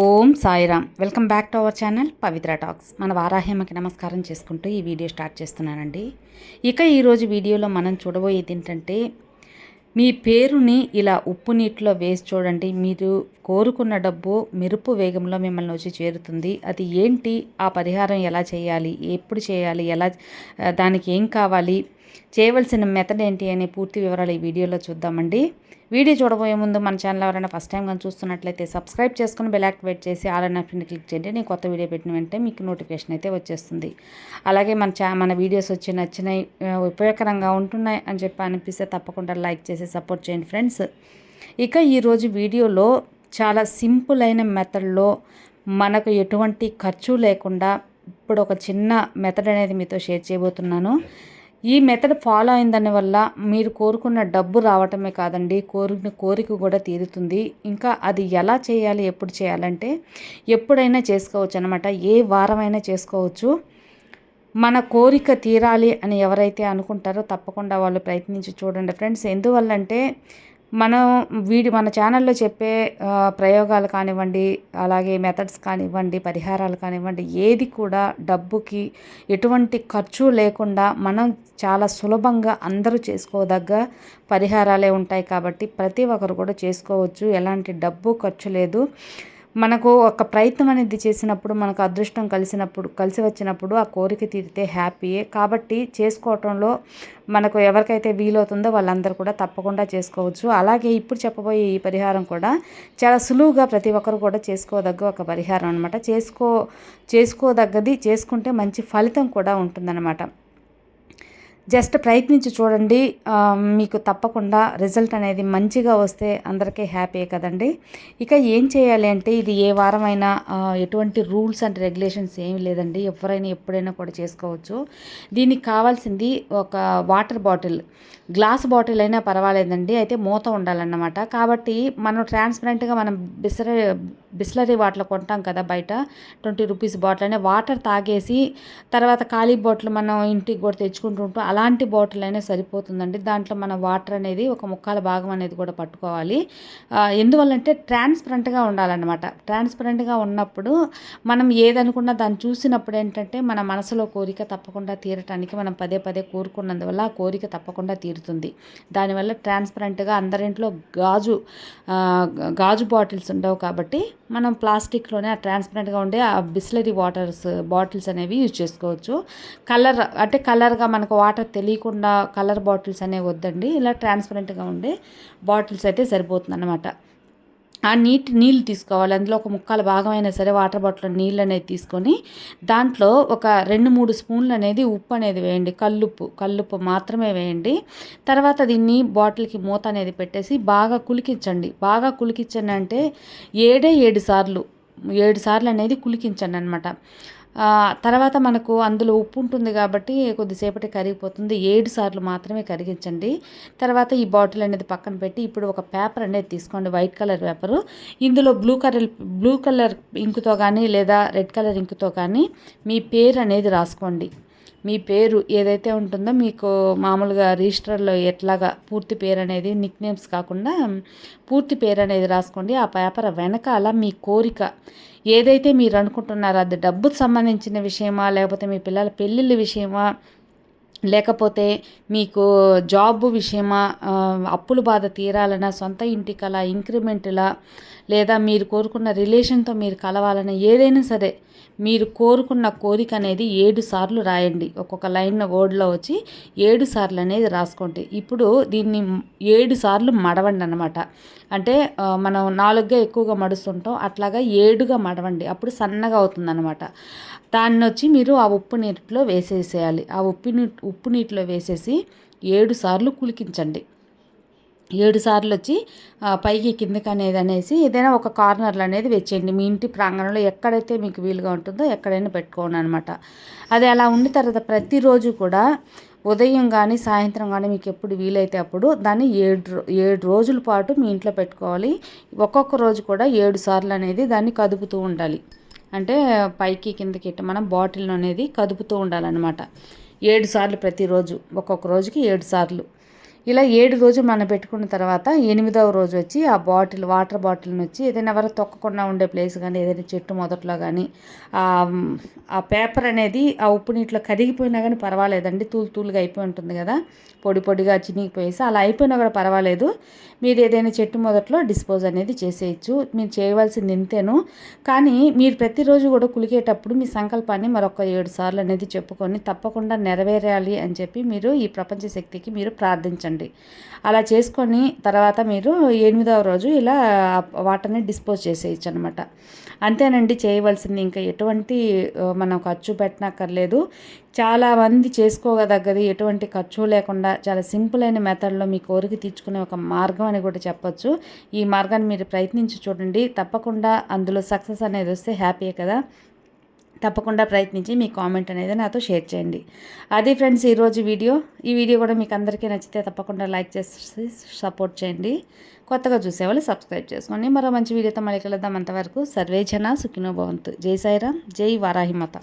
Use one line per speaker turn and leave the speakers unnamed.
Om Sairam. Welcome back to our channel Pavitra talks. మన వారాహ్యమకి నమస్కారం చేసుకుంటూ ఈ వీడియో స్టార్ట్ చేస్తున్నానండి. ఇక ఈరోజు వీడియోలో మనం చూడబోయేది ఏంటంటే మీ పేరుని ఇలా ఉప్పు నీటిలో వేసి చూడండి. మీరు కోరుకున్న డబ్బు మెరుపు వేగంలో మిమ్మల్ని వచ్చి చేరుతుంది. అది ఏంటి? ఆ పరిహారం ఎలా చేయాలి? ఎప్పుడు చేయాలి? ఎలా దానికి ఏం కావాలి? చేయవలసిన మెథడ్ ఏంటి అనే పూర్తి వివరాలు ఈ వీడియోలో చూద్దామండి. వీడియో చూడబోయే ముందు మన ఛానల్ ఎవరైనా ఫస్ట్ టైం కానీ చూస్తున్నట్లయితే సబ్స్క్రైబ్ చేసుకుని బెల్ యాక్టివేట్ చేసి ఆల్ అన్న ఆప్షన్ క్లిక్ చేయండి. నేను కొత్త వీడియో పెట్టిన వెంటనే మీకు నోటిఫికేషన్ అయితే వచ్చేస్తుంది. అలాగే మన ఛా మన వీడియోస్ వచ్చి నచ్చినాయి ఉపయోగకరంగా ఉంటున్నాయి అని చెప్పి అనిపిస్తే తప్పకుండా లైక్ చేసి సపోర్ట్ చేయండి ఫ్రెండ్స్ ఇక ఈరోజు వీడియోలో చాలా సింపుల్ అయిన మెథడ్లో మనకు ఎటువంటి ఖర్చు లేకుండా ఇప్పుడు ఒక చిన్న మెథడ్ అనేది మీతో షేర్ చేయబోతున్నాను. ఈ మెథడ్ ఫాలో అయిన దానివల్ల మీరు కోరుకున్న డబ్బు రావటమే కాదండి కోరిన కోరిక కూడా తీరుతుంది. ఇంకా అది ఎలా చేయాలి ఎప్పుడు చేయాలంటే ఎప్పుడైనా చేసుకోవచ్చు అనమాట ఏ వారమైనా చేసుకోవచ్చు. మన కోరిక తీరాలి అని ఎవరైతే అనుకుంటారో తప్పకుండా వాళ్ళు ప్రయత్నించి చూడండి ఫ్రెండ్స్. ఎందువల్లంటే మనం వీడి మన ఛానల్లో చెప్పే ప్రయోగాలు కానివ్వండి అలాగే మెథడ్స్ కానివ్వండి పరిహారాలు కానివ్వండి ఏది కూడా డబ్బుకి ఎటువంటి ఖర్చు లేకుండా మనం చాలా సులభంగా అందరూ చేసుకోదగ్గ పరిహారాలే ఉంటాయి కాబట్టి ప్రతి ఒక్కరు కూడా చేసుకోవచ్చు. ఎలాంటి డబ్బు ఖర్చు లేదు. మనకు ఒక ప్రయత్నం అనేది చేసినప్పుడు మనకు అదృష్టం కలిసినప్పుడు కలిసి వచ్చినప్పుడు ఆ కోరిక తీరితే హ్యాపీయే కాబట్టి చేసుకోవటంలో మనకు ఎవరికైతే వీలవుతుందో వాళ్ళందరూ కూడా తప్పకుండా చేసుకోవచ్చు. అలాగే ఇప్పుడు చెప్పబోయే ఈ పరిహారం కూడా చాలా సులువుగా ప్రతి ఒక్కరు కూడా చేసుకోదగ్గ ఒక పరిహారం అనమాట చేసుకో చేసుకోదగ్గది చేసుకుంటే మంచి ఫలితం కూడా ఉంటుందన్నమాట. జస్ట్ ప్రయత్నించి చూడండి మీకు తప్పకుండా రిజల్ట్ అనేది మంచిగా వస్తే అందరికీ హ్యాపీ కదండి. ఇక ఏం చేయాలి అంటే ఇది ఏ వారమైనా ఎటువంటి రూల్స్ అండ్ రెగ్యులేషన్స్ ఏమి లేదండి. ఎవరైనా ఎప్పుడైనా కూడా చేసుకోవచ్చు. దీనికి కావాల్సింది ఒక వాటర్ బాటిల్. గ్లాస్ బాటిల్ అయినా పర్వాలేదండి అయితే మూత ఉండాలన్నమాట. కాబట్టి మనం ట్రాన్స్పరెంట్గా మనం బిసర బిస్లరీ వాటర్ కొంటాం కదా బయట ట్వంటీ రూపీస్ బాటిల్ అనే వాటర్ తాగేసి తర్వాత ఖాళీ బాటిల్ మనం ఇంటికి కూడా తెచ్చుకుంటుంటాం అలాంటి బాటిల్ అయినా సరిపోతుందండి. దాంట్లో మన వాటర్ అనేది ఒక ముక్కాల భాగం అనేది కూడా పట్టుకోవాలి. ఎందువల్లంటే ట్రాన్స్పరెంట్గా ఉండాలన్నమాట. ట్రాన్స్పరెంట్గా ఉన్నప్పుడు మనం ఏదనుకున్నా దాన్ని చూసినప్పుడు ఏంటంటే మన మనసులో కోరిక తప్పకుండా తీరటానికి మనం పదే పదే కోరుకున్నందువల్ల ఆ కోరిక తప్పకుండా తీరుతుంది. దానివల్ల ట్రాన్స్పరెంట్గా అందరింట్లో గాజు గాజు బాటిల్స్ ఉండవు కాబట్టి మనం ప్లాస్టిక్లోనే ఆ ట్రాన్స్పరెంట్గా ఉండే ఆ బిస్లరీ వాటర్స్ బాటిల్స్ అనేవి యూజ్ చేసుకోవచ్చు. కలర్ అంటే కలర్గా మనకు వాటర్ తెలియకుండా కలర్ బాటిల్స్ అనేవి వద్దండి. ఇలా ట్రాన్స్పరెంట్గా ఉండే బాటిల్స్ అయితే సరిపోతుంది అనమాట ఆ నీటి నీళ్ళు తీసుకోవాలి. అందులో ఒక ముక్కల భాగమైనా సరే వాటర్ బాటిల్ నీళ్ళు అనేది తీసుకొని దాంట్లో ఒక రెండు మూడు స్పూన్లు అనేది ఉప్పు అనేది వేయండి. కల్లుప్పు కల్లుప్పు మాత్రమే వేయండి. తర్వాత దీన్ని బాటిల్కి మూత అనేది పెట్టేసి బాగా కులికించండి. బాగా కులికించండి అంటే ఏడే ఏడు సార్లు ఏడు సార్లు అనేది కులికించండి అనమాట తర్వాత మనకు అందులో ఉప్పు ఉంటుంది కాబట్టి కొద్దిసేపటి కరిగిపోతుంది. ఏడు సార్లు మాత్రమే కరిగించండి. తర్వాత ఈ బాటిల్ అనేది పక్కన పెట్టి ఇప్పుడు ఒక పేపర్ అనేది తీసుకోండి. White colour paper. ఇందులో బ్లూ కలర్ బ్లూ కలర్ ఇంకుతో కానీ లేదా రెడ్ కలర్ ఇంకుతో కానీ మీ పేరు అనేది రాసుకోండి. మీ పేరు ఏదైతే ఉంటుందో మీకు మామూలుగా రిజిస్టర్లో ఎట్లాగా పూర్తి పేరు అనేది నిక్ నేమ్స్ కాకుండా పూర్తి పేరు అనేది రాసుకోండి. ఆ పేపర్ వెనకాల మీ కోరిక ఏదైతే మీరు అనుకుంటున్నారో అది డబ్బుకు సంబంధించిన విషయమా లేకపోతే మీ పిల్లల పెళ్ళిళ్ళ విషయమా లేకపోతే మీకు జాబ్ విషయమా అప్పుల బాధ తీరాలన్నా సొంత ఇంటికలా ఇంక్రిమెంట్లా లేదా మీరు కోరుకున్న రిలేషన్తో మీరు కలవాలన్నా ఏదైనా సరే మీరు కోరుకున్న కోరిక అనేది ఏడు సార్లు రాయండి. ఒక్కొక్క లైన్ వర్డ్లో వచ్చి ఏడు సార్లు అనేది రాసుకోండి. ఇప్పుడు దీన్ని ఏడు సార్లు మడవండి అనమాట అంటే మనం నాలుగుగా ఎక్కువగా మడుస్తుంటాం. అట్లాగా ఏడుగా మడవండి. అప్పుడు సన్నగా అవుతుందన్నమాట. దాన్ని వచ్చి మీరు ఆ ఉప్పు నీటిలో వేసేసేయాలి. ఆ ఉప్పు నీటి ఉప్పు నీటిలో వేసేసి ఏడు సార్లు కులికించండి. ఏడు సార్లు వచ్చి పైకి కిందకి అనేది అనేసి ఏదైనా ఒక కార్నర్లు అనేది వెచ్చేయండి మీ ఇంటి ప్రాంగణంలో ఎక్కడైతే మీకు వీలుగా ఉంటుందో ఎక్కడైనా పెట్టుకోండి అనమాట అది అలా ఉండిన తర్వాత ప్రతిరోజు కూడా ఉదయం కానీ సాయంత్రం కానీ మీకు ఎప్పుడు వీలైతే అప్పుడు దాన్ని ఏడు ఏడు రోజుల పాటు మీ ఇంట్లో పెట్టుకోవాలి. ఒక్కొక్క రోజు కూడా ఏడు సార్లు అనేది దాన్ని కదుపుతూ ఉండాలి. అంటే పైకి కిందకి మనం బాటిల్ అనేది కదుపుతూ ఉండాలన్నమాట. ఏడు సార్లు ప్రతిరోజు ఒక్కొక్క రోజుకి ఏడు సార్లు. ఇలా ఏడు రోజులు మనం పెట్టుకున్న తర్వాత ఎనిమిదవ రోజు వచ్చి ఆ బాటిల్ వాటర్ బాటిల్ని వచ్చి ఏదైనా ఎవరు తొక్కకుండా ఉండే ప్లేస్ కానీ ఏదైనా చెట్టు మొదట్లో కానీ ఆ పేపర్ అనేది ఆ ఉప్పు నీటిలో కరిగిపోయినా కానీ పర్వాలేదండి. తూలు తూలుగా అయిపోయి ఉంటుంది కదా. పొడి పొడిగా చినిగిపోయేసి అలా అయిపోయినా కూడా పర్వాలేదు. మీరు ఏదైనా చెట్టు మొదట్లో డిస్పోజ్ అనేది చేసేయచ్చు. మీరు చేయవలసింది ఇంతేను. కానీ మీరు ప్రతిరోజు కూడా కులికేటప్పుడు మీ సంకల్పాన్ని మరొక ఏడు సార్లు అనేది చెప్పుకొని తప్పకుండా నెరవేరాలి అని చెప్పి మీరు ఈ ప్రపంచ శక్తికి మీరు ప్రార్థించండి. అలా చేసుకొని తర్వాత మీరు ఎనిమిదవ రోజు ఇలా వాటర్ని డిస్పోజ్ చేసేయచ్చు అనమాట అంతేనండి చేయవలసింది. ఇంకా ఎటువంటి మనం ఖర్చు పెట్టనక్కర్లేదు. చాలామంది చేసుకోగదగ్గది ఎటువంటి ఖర్చు లేకుండా చాలా సింపుల్ అయిన మెథడ్లో మీ కోరిక తీర్చుకునే ఒక మార్గం అని కూడా చెప్పొచ్చు. ఈ మార్గాన్ని మీరు ప్రయత్నించి చూడండి. తప్పకుండా అందులో సక్సెస్ అనేది వస్తే హ్యాపీయే కదా. తప్పకుండా ప్రయత్నించి మీ కామెంట్ అనేది నాతో షేర్ చేయండి. అది ఫ్రెండ్స్ ఈరోజు వీడియో. ఈ వీడియో కూడా మీకు అందరికీ నచ్చితే తప్పకుండా లైక్ చేసి సపోర్ట్ చేయండి. కొత్తగా చూసేవాళ్ళు సబ్స్క్రైబ్ చేసుకోండి. మరో మంచి వీడియోతో మళ్ళీ కలుద్దాం. అంతవరకు సర్వేజన సుఖినో భవంతు. జై సాయిరామ్ జై వారాహిమత.